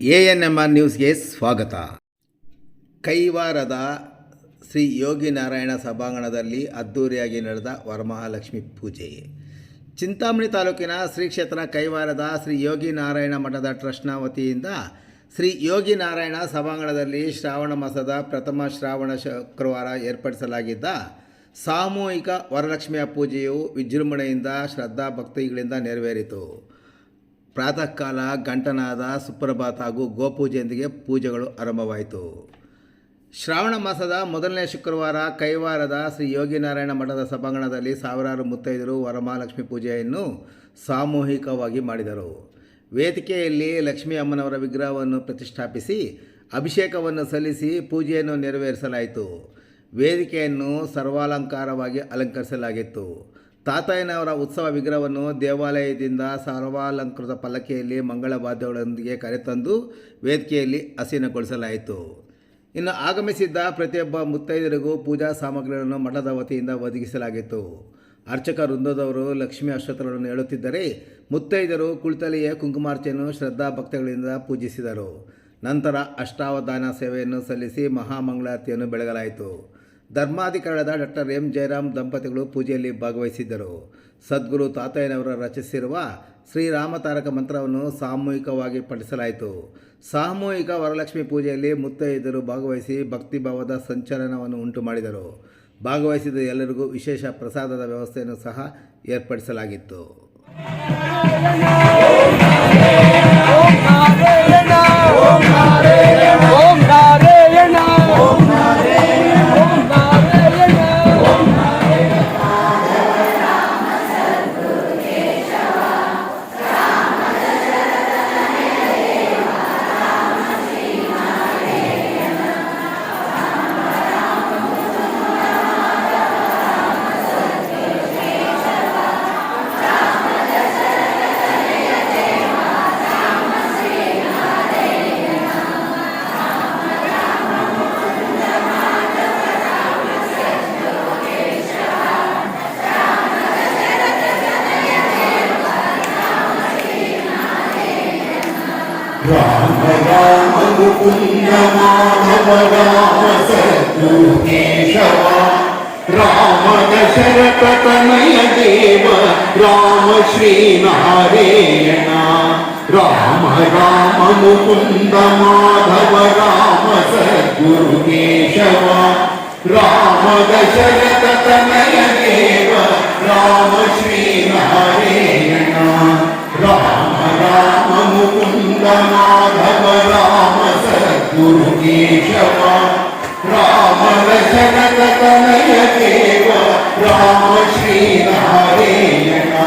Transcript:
A N M R ನ್ಯೂಸ್ಗೆ ಸ್ವಾಗತ. ಕೈವಾರದ ಶ್ರೀ ಯೋಗಿ ನಾರಾಯಣ ಸಭಾಂಗಣದಲ್ಲಿ ಅದ್ಧೂರಿಯಾಗಿ ನಡೆದ ವರಮಹಾಲಕ್ಷ್ಮಿ ಪೂಜೆ. ಚಿಂತಾಮಣಿ ತಾಲೂಕಿನ ಶ್ರೀ ಕ್ಷೇತ್ರ ಕೈವಾರದ ಶ್ರೀ ಯೋಗಿ ನಾರಾಯಣ ಮಠದ ಟ್ರಸ್ಟ್ನ ವತಿಯಿಂದ ಶ್ರೀ ಯೋಗಿ ನಾರಾಯಣ ಸಭಾಂಗಣದಲ್ಲಿ ಶ್ರಾವಣ ಮಾಸದ ಪ್ರಥಮ ಶ್ರಾವಣ ಶುಕ್ರವಾರ ಏರ್ಪಡಿಸಲಾಗಿದ್ದ ಸಾಮೂಹಿಕ ವರಲಕ್ಷ್ಮಿಯ ಪೂಜೆಯು ವಿಜೃಂಭಣೆಯಿಂದ ಶ್ರದ್ಧಾ ಭಕ್ತಿಗಳಿಂದ ನೆರವೇರಿತು. ಪ್ರಾತಃ ಕಾಲ ಗಂಟನಾದ ಸುಪ್ರಭಾತ ಹಾಗೂ ಗೋಪೂಜೆಯೊಂದಿಗೆ ಪೂಜೆಗಳು ಆರಂಭವಾಯಿತು. ಶ್ರಾವಣ ಮಾಸದ ಮೊದಲನೇ ಶುಕ್ರವಾರ ಕೈವಾರದ ಶ್ರೀ ಯೋಗಿನಾರಾಯಣ ಮಠದ ಸಭಾಂಗಣದಲ್ಲಿ ಸಾವಿರಾರು ಮುತ್ತೈದರು ವರಮಹಾಲಕ್ಷ್ಮಿ ಪೂಜೆಯನ್ನು ಸಾಮೂಹಿಕವಾಗಿ ಮಾಡಿದರು. ವೇದಿಕೆಯಲ್ಲಿ ಲಕ್ಷ್ಮೀ ಅಮ್ಮನವರ ವಿಗ್ರಹವನ್ನು ಪ್ರತಿಷ್ಠಾಪಿಸಿ ಅಭಿಷೇಕವನ್ನು ಸಲ್ಲಿಸಿ ಪೂಜೆಯನ್ನು ನೆರವೇರಿಸಲಾಯಿತು. ವೇದಿಕೆಯನ್ನು ಸರ್ವಾಲಂಕಾರವಾಗಿ ಅಲಂಕರಿಸಲಾಗಿತ್ತು. ತಾತಯ್ಯನವರ ಉತ್ಸವ ವಿಗ್ರಹವನ್ನು ದೇವಾಲಯದಿಂದ ಸರ್ವಾಲಂಕೃತ ಪಲ್ಲಕ್ಕಿಯಲ್ಲಿ ಮಂಗಳ ವಾದ್ಯಗಳೊಂದಿಗೆ ಕರೆತಂದು ವೇದಿಕೆಯಲ್ಲಿ ಹಸೀನಗೊಳಿಸಲಾಯಿತು ಇನ್ನು ಆಗಮಿಸಿದ್ದ ಪ್ರತಿಯೊಬ್ಬ ಮುತ್ತೈದರಿಗೂ ಪೂಜಾ ಸಾಮಗ್ರಿಗಳನ್ನು ಮಠದ ವತಿಯಿಂದ ಒದಗಿಸಲಾಗಿತ್ತು. ಅರ್ಚಕ ವೃಂದದವರು ಲಕ್ಷ್ಮೀ ಅಷ್ಟೋತ್ತರಗಳನ್ನು ಹೇಳುತ್ತಿದ್ದರೆ ಮುತ್ತೈದರು ಕುಳಿತಲೆಯ ಕುಂಕುಮಾರ್ಚೆಯನ್ನು ಶ್ರದ್ಧಾ ಭಕ್ತಿಗಳಿಂದ ಪೂಜಿಸಿದರು. ನಂತರ ಅಷ್ಟಾವಧಾನ ಸೇವೆಯನ್ನು ಸಲ್ಲಿಸಿ ಮಹಾಮಂಗಳಾರತಿಯನ್ನು ಬೆಳಗಲಾಯಿತು. ಧರ್ಮಾಧಿಕಾರದ ಡಾಕ್ಟರ್ ಎಂ ಜಯರಾಮ್ ದಂಪತಿಗಳು ಪೂಜೆಯಲ್ಲಿ ಭಾಗವಹಿಸಿದ್ದರು. ಸದ್ಗುರು ತಾತಯ್ಯನವರು ರಚಿಸಿರುವ ಶ್ರೀರಾಮ ತಾರಕ ಮಂತ್ರವನ್ನು ಸಾಮೂಹಿಕವಾಗಿ ಪಠಿಸಲಾಯಿತು. ಸಾಮೂಹಿಕ ವರಲಕ್ಷ್ಮಿ ಪೂಜೆಯಲ್ಲಿ ಮುತ್ತೈದರು ಭಾಗವಹಿಸಿ ಭಕ್ತಿಭಾವದ ಸಂಚಲನವನ್ನು ಉಂಟು ಮಾಡಿದರು ಭಾಗವಹಿಸಿದ ಎಲ್ಲರಿಗೂ ವಿಶೇಷ ಪ್ರಸಾದದ ವ್ಯವಸ್ಥೆಯನ್ನು ಸಹ ಏರ್ಪಡಿಸಲಾಗಿತ್ತು. రామ దశరథనయ దేవ రామ శ్రీనారాయణ రామ రామ ముకుంద మాధవ రామ సద్గురు కేశవ రామ దశరథనయ దేవ రామ శ్రీనారాయణ రామ రామ ముకుంద राम दशरथ तनय देव राम श्रीनारायण राम राम मुकुन्द माधव राम सद्गुरु केशव राम दशरथ तनय देव राम श्रीनारायण राम